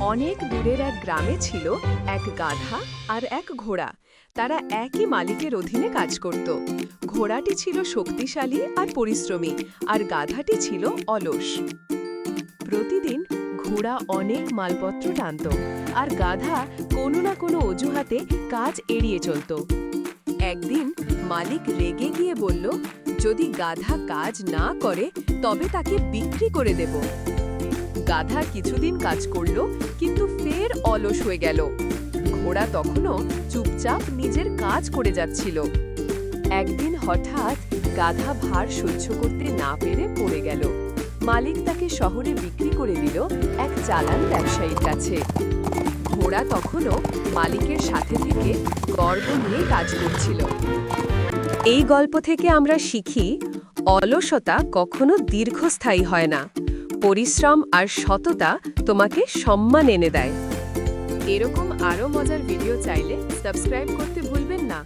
অনেক দূরের এক গ্রামে ছিল এক গাধা আর এক ঘোড়া। তারা একই মালিকের অধীনে কাজ করত। ঘোড়াটি ছিল শক্তিশালী আর পরিশ্রমী আর গাধাটি ছিল অলস। প্রতিদিন ঘোড়া অনেক মালপত্র টানত আর গাধা কোনো না কোনো অজুহাতে কাজ এড়িয়ে চলত। একদিন মালিক রেগে গিয়ে বলল, যদি গাধা কাজ না করে, তবে তাকে বিক্রি করে দেব। গাধা কিছুদিন কাজ করল, কিন্তু ফের অলস হয়ে গেল। ঘোড়া তখনও চুপচাপ নিজের কাজ করে যাচ্ছিল। একদিন হঠাৎ গাধা ভার সহ্য করতে না পেরে পড়ে গেল। মালিক তাকে শহরে বিক্রি করে দিল এক চালান ব্যবসায়ীর কাছে। ঘোড়া তখনও মালিকের সাথে থেকে গর্ব নিয়ে কাজ করছিল। এই গল্প থেকে আমরা শিখি, অলসতা কখনো দীর্ঘস্থায়ী হয় না। পরিশ্রম আর সততা তোমাকে সম্মান এনে দেয়। এরকম আরও মজার ভিডিও চাইলে সাবস্ক্রাইব করতে ভুলবেন না।